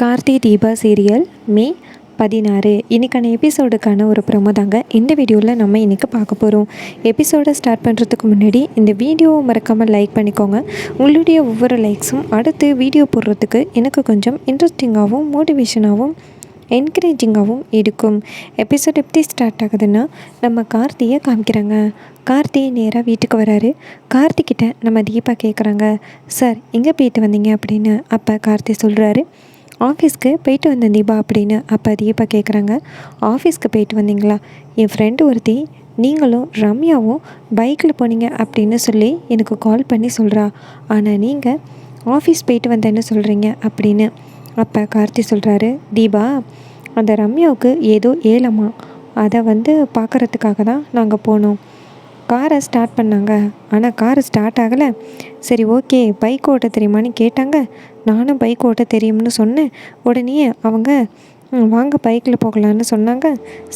Karthi Deepa serial மே பதினாறு. இன்றைக்கான எபிசோடுக்கான ஒரு ப்ரொமோ தாங்க. இந்த வீடியோவில் நம்ம இன்றைக்கி பார்க்க போகிறோம் எபிசோடை ஸ்டார்ட் பண்ணுறதுக்கு முன்னாடி இந்த வீடியோவை மறக்காமல் லைக் பண்ணிக்கோங்க. உங்களுடைய ஒவ்வொரு லைக்ஸும் அடுத்து வீடியோ போடுறதுக்கு எனக்கு கொஞ்சம் இன்ட்ரெஸ்டிங்காகவும் மோட்டிவேஷனாகவும் என்கரேஜிங்காகவும் இருக்கும் எபிசோட் எப்படி ஸ்டார்ட் ஆகுதுன்னா நம்ம கார்த்தியை காமிக்கிறாங்க. கார்த்தி நேராக வீட்டுக்கு வராரு. கார்த்திகிட்ட நம்ம தீபா கேட்குறாங்க சார் எங்கே போயிட்டு வந்தீங்க? அப்படின்னு அப்போ கார்த்தி சொல்கிறாரு ஆஃபீஸ்க்கு போயிட்டு வந்தேன் தீபா அப்படின்னு அப்போ தீபா கேட்குறாங்க ஆஃபீஸ்க்கு போயிட்டு வந்தீங்களா? என் ஃப்ரெண்டு ஒருத்தி நீங்களும் ரம்யாவும் பைக்கில் போனீங்க அப்படின்னு சொல்லி எனக்கு கால் பண்ணி சொல்கிறா ஆனால் நீங்கள் ஆஃபீஸ் போயிட்டு வந்தேன்னு சொல்கிறீங்க அப்படின்னு அப்போ கார்த்தி சொல்கிறாரு தீபா அந்த ரம்யாவுக்கு ஏதோ ஏலமா அதை வந்து பார்க்குறதுக்காக தான் நாங்கள் போனோம். காரை ஸ்டார்ட் பண்ணாங்க. ஆனால் காரு ஸ்டார்ட் ஆகலை. சரி ஓகே பைக் ஓட்ட தெரியுமான்னு கேட்டாங்க. நானும் பைக் ஓட்ட தெரியும்னு சொன்னேன். உடனே அவங்க வாங்க பைக்கில் போகலான்னு சொன்னாங்க.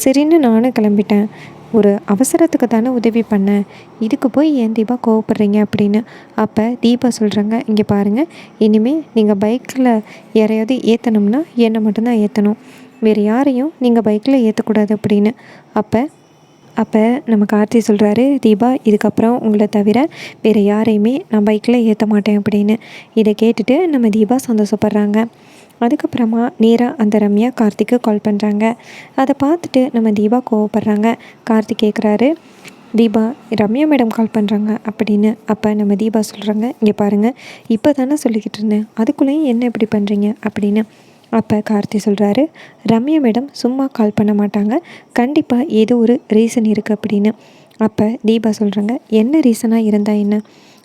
சரின்னு நானும் கிளம்பிட்டேன். ஒரு அவசரத்துக்கு தானே உதவி பண்ணேன். இதுக்கு போய் ஏன் தீபா கோவப்படுறீங்க? அப்படின்னு. அப்போ தீபா சொல்கிறாங்க இங்கே பாருங்கள் இனிமேல் நீங்கள் பைக்கில் யாரையாவது ஏற்றணும்னா என்னை மட்டும்தான் ஏற்றணும் வேறு யாரையும் நீங்கள் பைக்கில் ஏற்றக்கூடாது அப்படின்னு. அப்போ அப்போ நம்ம கார்த்தி சொல்கிறாரு தீபா இதுக்கப்புறம் உங்களை தவிர வேறு யாரையுமே நான் பைக்கில் ஏற்ற மாட்டேன் அப்படின்னு. இதை கேட்டுட்டு நம்ம தீபா சந்தோஷப்படுறாங்க. அதுக்கப்புறமா நேராக அந்த ரம்யா கார்த்திக்கு கால் பண்ணுறாங்க அதை பார்த்துட்டு நம்ம தீபா கோவப்படுறாங்க. கார்த்திக் கேட்குறாரு தீபா ரம்யா மேடம் கால் பண்ணுறாங்க அப்படின்னு. அப்போ நம்ம தீபா சொல்கிறாங்க இங்கே பாருங்கள் இப்போ தானே சொல்லிக்கிட்டு இருந்தேன். அதுக்குள்ளேயும் என்ன இப்படி பண்ணுறீங்க அப்படின்னு. அப்போ கார்த்தி சொல்கிறாரு ரம்யா மேடம் சும்மா கால் பண்ண மாட்டாங்க. கண்டிப்பாக ஏதோ ஒரு ரீசன் இருக்குது அப்படின்னு. அப்போ தீபா சொல்கிறாங்க என்ன ரீசனாக இருந்தால் என்ன?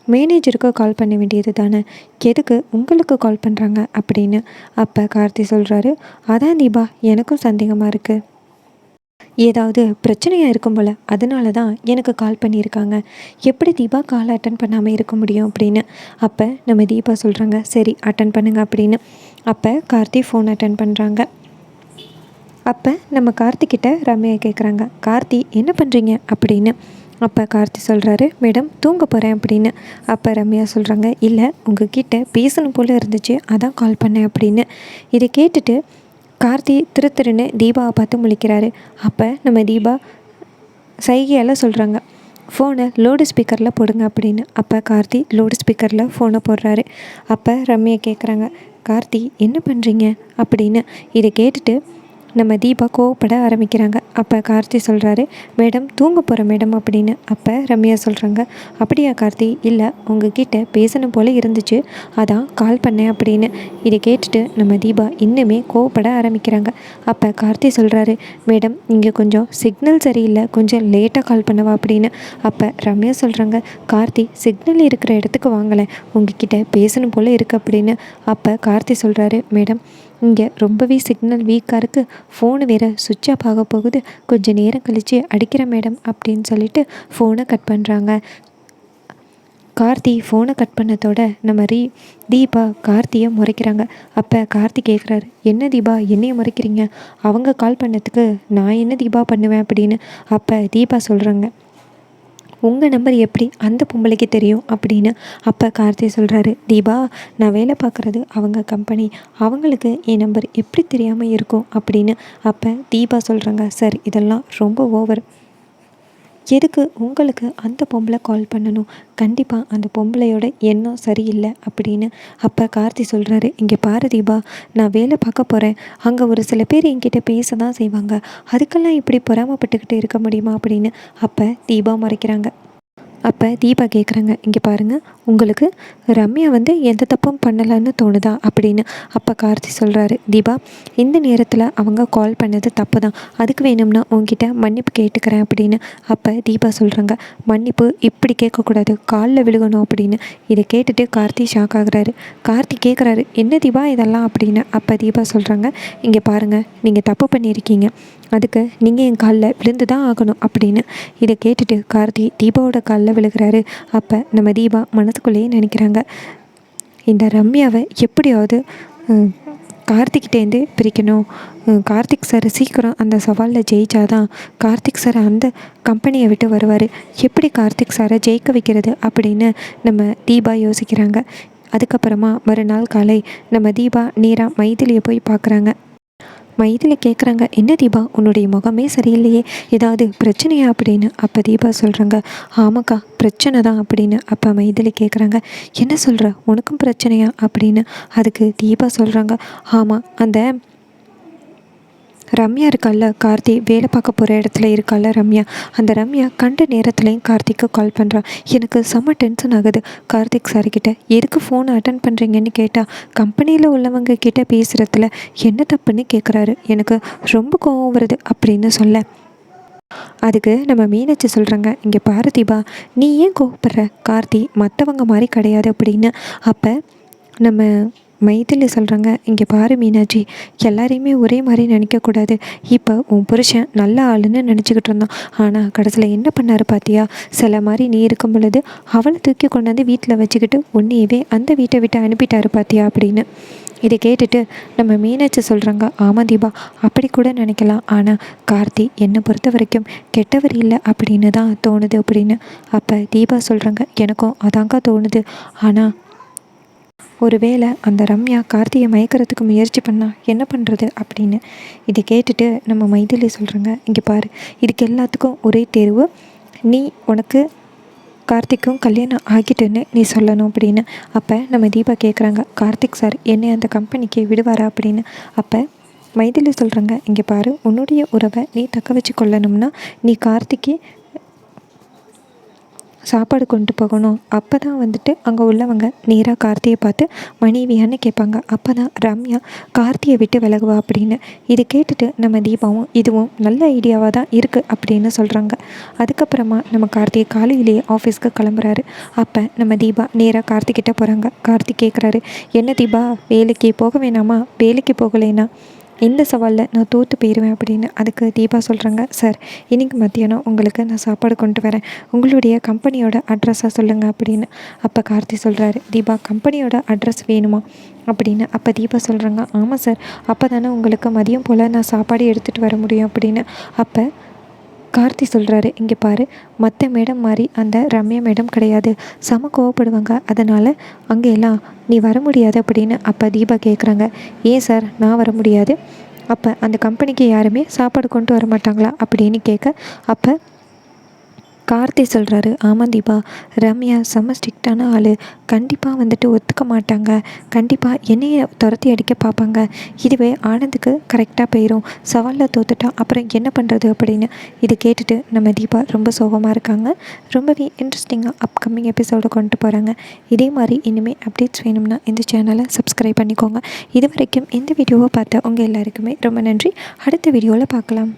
மேனேஜருக்கு கால் பண்ண வேண்டியது தானே. எதுக்கு உங்களுக்கு கால் பண்ணுறாங்க அப்படின்னு. அப்போ கார்த்தி சொல்கிறாரு அதான் தீபா எனக்கும் சந்தேகமாக இருக்குது ஏதாவது பிரச்சனையாக இருக்கும் போல் அதனால தான் எனக்கு கால் பண்ணியிருக்காங்க. எப்படி தீபா கால் அட்டன் பண்ணாமல் இருக்க முடியும்? அப்படின்னு. அப்போ நம்ம தீபா சொல்கிறாங்க சரி அட்டன் பண்ணுங்க அப்படின்னு. அப்போ கார்த்தி ஃபோன் அட்டன் பண்ணுறாங்க அப்போ நம்ம கார்த்திக்கிட்ட ரம்யா கேட்குறாங்க கார்த்தி என்ன பண்ணுறீங்க அப்படின்னு. அப்போ கார்த்தி சொல்கிறாரு மேடம் தூங்க போகிறேன் அப்படின்னு. அப்போ ரம்யா சொல்கிறாங்க இல்லை உங்ககிட்ட பேசணும் போல் இருந்துச்சு அதான் கால் பண்ணேன் அப்படின்னு. இதை கேட்டுட்டு கார்த்தி திரு திருன்னு தீபாவை பார்த்து முழிக்கிறாரு. அப்போ நம்ம தீபா சைகையால் சொல்கிறாங்க ஃபோனை லோடு ஸ்பீக்கரில் போடுங்க அப்படின்னு. அப்போ கார்த்தி லோடு ஸ்பீக்கரில் ஃபோனை போடுறாரு. அப்போ ரம்யா கேட்குறாங்க கார்த்தி என்ன பண்ணுறீங்க அப்படின்னு. இதை கேட்டுட்டு நம்ம தீபா கோவப்பட ஆரம்பிக்கிறாங்க. அப்போ கார்த்தி சொல்கிறாரு மேடம் தூங்க போகிற மேடம் அப்படின்னு. அப்போ ரம்யா சொல்கிறாங்க அப்படியா கார்த்தி? இல்லை உங்ககிட்ட பேசணும் போல் இருந்துச்சு. அதான் கால் பண்ணேன் அப்படின்னு. இதை கேட்டுட்டு நம்ம தீபா இன்னுமே கோவப்பட ஆரம்பிக்கிறாங்க. அப்போ கார்த்தி சொல்கிறாரு மேடம் இங்கே கொஞ்சம் சிக்னல் சரியில்லை. கொஞ்சம் லேட்டாக கால் பண்ணவா அப்படின்னு. அப்போ ரம்யா சொல்கிறாங்க கார்த்தி சிக்னல் இருக்கிற இடத்துக்கு வாங்கலை உங்ககிட்ட பேசணும் போல் இருக்குது அப்படின்னு. அப்போ கார்த்தி சொல்கிறாரு மேடம் இங்கே ரொம்பவே சிக்னல் வீக்காக இருக்குது ஃபோனு வேறு சுவிட்ச் ஆஃப் ஆக போகுது. கொஞ்சம் நேரம் கழித்து அடிக்கிற மேடம் அப்படின்னு சொல்லிட்டு ஃபோனை கட் பண்ணுறாங்க கார்த்தி ஃபோனை கட் பண்ணதோட நம்ம ரீ தீபா கார்த்தியை முறைக்கிறாங்க. அப்போ கார்த்தி கேட்குறாரு என்ன தீபா என்னையை முறைக்கிறீங்க? அவங்க கால் பண்ணதுக்கு நான் என்ன தீபா பண்ணுவேன்? அப்படின்னு. அப்போ தீபா சொல்கிறாங்க உங்கள் நம்பர் எப்படி? அந்த பொம்பளைக்கு தெரியும் அப்படின்னு அப்போ கார்த்தி சொல்கிறாரு தீபா நான் வேலை பார்க்குறது அவங்க கம்பெனி அவங்களுக்கு என் நம்பர் எப்படி தெரியாமல் இருக்கும் அப்படின்னு அப்போ தீபா சொல்கிறாங்க சார் இதெல்லாம் ரொம்ப ஓவர் எதுக்கு உங்களுக்கு அந்த பொம்பளை கால் பண்ணணும்? கண்டிப்பாக அந்த பொம்பளையோட எண்ணம் சரியில்லை அப்படின்னு அப்போ கார்த்தி சொல்கிறாரு இங்கே பாரு தீபா நான் வேலை பார்க்க போகிறேன் அங்கே ஒரு சில பேர் என்கிட்ட பேச தான் செய்வாங்க. அதுக்கெல்லாம் இப்படி பொறாமப்பட்டுக்கிட்டு இருக்க முடியுமா அப்படின்னு அப்போ தீபா மறைக்கிறாங்க. அப்போ தீபா கேட்குறாங்க இங்கே பாருங்கள் உங்களுக்கு ரம்யா வந்து எந்த தப்பும் பண்ணலான்னு தோணுதா அப்படின்னு அப்போ கார்த்தி சொல்கிறாரு தீபா இந்த நேரத்தில் அவங்க கால் பண்ணது தப்பு தான் அதுக்கு வேணும்னா உங்ககிட்ட மன்னிப்பு கேட்டுக்கிறேன் அப்படின்னு அப்போ தீபா சொல்கிறாங்க மன்னிப்பு இப்படி கேட்கக்கூடாது காலில் விழுகணும் அப்படின்னு. இதை கேட்டுட்டு கார்த்தி ஷாக் ஆகுறாரு. கார்த்தி கேட்குறாரு என்ன தீபா இதெல்லாம் அப்படின்னு அப்போ தீபா சொல்கிறாங்க இங்கே பாருங்கள் நீங்கள் தப்பு பண்ணியிருக்கீங்க. அதுக்கு நீங்கள் என் காலில் விழுந்து தான் ஆகணும் அப்படின்னு இதை கேட்டுட்டு கார்த்தி தீபாவோட காலில் விழுகிறாரு. அப்போ நம்ம தீபா மனசுக்குள்ளேயே நினைக்கிறாங்க. இந்த ரம்யாவை எப்படியாவது கார்த்திக்கிட்டேருந்து பிரிக்கணும். கார்த்திக் சார் சீக்கிரம் அந்த சவாலில் ஜெயிச்சாதான் கார்த்திக் சார் அந்த கம்பெனியை விட்டு வருவார். எப்படி கார்த்திக் சாரை ஜெயிக்க வைக்கிறது அப்படின்னு நம்ம தீபா யோசிக்கிறாங்க. அதுக்கப்புறமா மறுநாள் காலை நம்ம தீபா நேராக மைதிலியை போய் பார்க்குறாங்க. மைதிலி கேட்குறாங்க என்ன தீபா? உன்னுடைய முகமே சரியில்லையே. ஏதாவது பிரச்சனையா? அப்படின்னு அப்போ தீபா சொல்கிறாங்க ஆமாக்கா பிரச்சனை தான் அப்படின்னு அப்போ மைதிலி கேட்குறாங்க என்ன சொல்கிற உனக்கும் பிரச்சனையா? அப்படின்னு அதுக்கு தீபா சொல்கிறாங்க ஆமாம் அந்த ரம்யா இருக்கால்ல கார்த்தி வேலை பார்க்க போகிற இடத்துல இருக்கால்ல ரம்யா. அந்த ரம்யா கண்ட நேரத்துலையும் கார்த்திக்கு கால் பண்ணுறான் எனக்கு செம்ம டென்ஷன் ஆகுது. கார்த்திக் சார்கிட்ட எதுக்கு ஃபோன் அட்டன் பண்ணுறீங்கன்னு கேட்டால் கம்பெனியில் உள்ளவங்க கிட்ட பேசுகிறதுல என்ன தப்புன்னு கேட்குறாரு எனக்கு ரொம்ப கோவம் வருது அப்படின்னு சொல்ல. அதுக்கு நம்ம மீனாட்சி சொல்கிறாங்க இங்கே பாரதிபா நீ ஏன் கோவப்படுற? கார்த்தி மற்றவங்க மாதிரி கிடையாது அப்படின்னு. அப்போ நம்ம மைதிலி சொல்கிறாங்க இங்கே பாரு மீனாட்சி எல்லாரையுமே ஒரே மாதிரி நினைக்கக்கூடாது. இப்போ உன் புருஷன் நல்ல ஆளுன்னு நினச்சிக்கிட்டு இருந்தான். ஆனால் கடைசியில் என்ன பண்ணார் பார்த்தியா சில மாதிரி நீ இருக்கும் பொழுது அவளை தூக்கி கொண்டாந்து வீட்டில் வச்சுக்கிட்டு உன்னையவே அந்த வீட்டை விட்டு அனுப்பிட்டாரு பார்த்தியா அப்படின்னு. இதை கேட்டுட்டு நம்ம மீனாட்சி சொல்கிறாங்க ஆமாம் தீபா அப்படி கூட நினைக்கலாம். ஆனால் கார்த்தி என்னை பொறுத்த வரைக்கும் கெட்டவர் இல்லை அப்படின்னு தான் தோணுது அப்படின்னு. அப்போ தீபா சொல்கிறாங்க எனக்கும் அதாங்க தோணுது. ஆனால் ஒருவேளை அந்த ரம்யா கார்த்தியை மயக்கிறதுக்கு முயற்சி பண்ணால் என்ன பண்ணுறது அப்படின்னு இதை கேட்டுட்டு நம்ம மைதிலி சொல்கிறாங்க இங்கே பாரு இதுக்கு எல்லாத்துக்கும் ஒரே தேர்வு. நீ உனக்கு கார்த்திக்கும் கல்யாணம் ஆகிட்டுன்னு நீ சொல்லணும் அப்படின்னு. அப்போ நம்ம தீபா கேட்குறாங்க கார்த்திக் சார் என்னை அந்த கம்பெனிக்கு விடுவாரா அப்படின்னு? அப்போ மைதிலி சொல்கிறாங்க இங்கே பாரு உன்னுடைய உறவை நீ தக்க வச்சு கொள்ளணும்னா நீ கார்த்திக்கு சாப்பாடு கொண்டு போகணும். அப்போ தான் வந்துட்டு அங்கே உள்ளவங்க நேராக கார்த்தியை பார்த்து மனைவியான்னு கேட்பாங்க. அப்போ தான் ரம்யா கார்த்தியை விட்டு விலகுவா? அப்படின்னு. இது கேட்டுட்டு நம்ம தீபாவும் இதுவும் நல்ல ஐடியாவாக தான் இருக்குது அப்படின்னு சொல்கிறாங்க அதுக்கப்புறமா நம்ம கார்த்திகை காலையிலேயே ஆஃபீஸ்க்கு கிளம்புறாரு. அப்போ நம்ம தீபா நேராக கார்த்திகிட்ட போகிறாங்க கார்த்திக் கேட்குறாரு என்ன தீபா வேலைக்கு போக வேணாமா? வேலைக்கு போகலைன்னா இந்த சவாலில் நான் தோற்று போயிடுவேன் அப்படின்னு அதுக்கு தீபா சொல்கிறாங்க சார் இன்றைக்கி மத்தியானம் உங்களுக்கு நான் சாப்பாடு கொண்டு வரேன். உங்களுடைய கம்பெனியோட அட்ரஸாக சொல்லுங்கள் அப்படின்னு அப்போ கார்த்தி சொல்கிறாரு தீபா கம்பெனியோட அட்ரஸ் வேணுமா அப்படின்னு அப்போ தீபா சொல்கிறாங்க ஆமாம் சார் அப்போ தானே உங்களுக்கு மதியம் போல் நான் சாப்பாடு எடுத்துகிட்டு வர முடியும் அப்படின்னு அப்போ கார்த்தி சொல்கிறாரு இங்கே பாரு மற்ற மேடம் மாதிரி அந்த ரம்யா மேடம் கிடையாது. செம கோவப்படுவாங்க. அதனால் அங்கே எல்லாம் நீ வர முடியாது அப்படின்னு அப்போ தீபா கேட்குறாங்க ஏன் சார் நான் வர முடியாது. அப்போ அந்த கம்பெனிக்கு யாருமே சாப்பாடு கொண்டு வர மாட்டாங்களா? அப்படின்னு கேட்க அப்போ கார்த்தி சொல்கிறாரு ஆமாம் தீபா ரம்யா செம்ம ஸ்ட்ரிக்டான ஆள். கண்டிப்பாக வந்துட்டு ஒத்துக்க மாட்டாங்க. கண்டிப்பாக என்னையை துரத்தி அடிக்க பார்ப்பாங்க இதுவே ஆனந்துக்கு கரெக்டாக போயிடும் சவாலில் தோத்துட்டா அப்புறம் என்ன பண்ணுறது அப்படின்னு. இது கேட்டுட்டு நம்ம தீபா ரொம்ப சோகமாக இருக்காங்க. ரொம்பவே இன்ட்ரெஸ்டிங்காக அப்கமிங் எபிசோட கொண்டு போகிறாங்க இதே மாதிரி இனிமேல் அப்டேட்ஸ் வேணும்னா இந்த சேனலை சப்ஸ்கிரைப் பண்ணிக்கோங்க. இது வரைக்கும் இந்த வீடியோவை பார்த்த உங்கள் எல்லாருக்குமே ரொம்ப நன்றி. அடுத்த வீடியோவில் பார்க்கலாம்.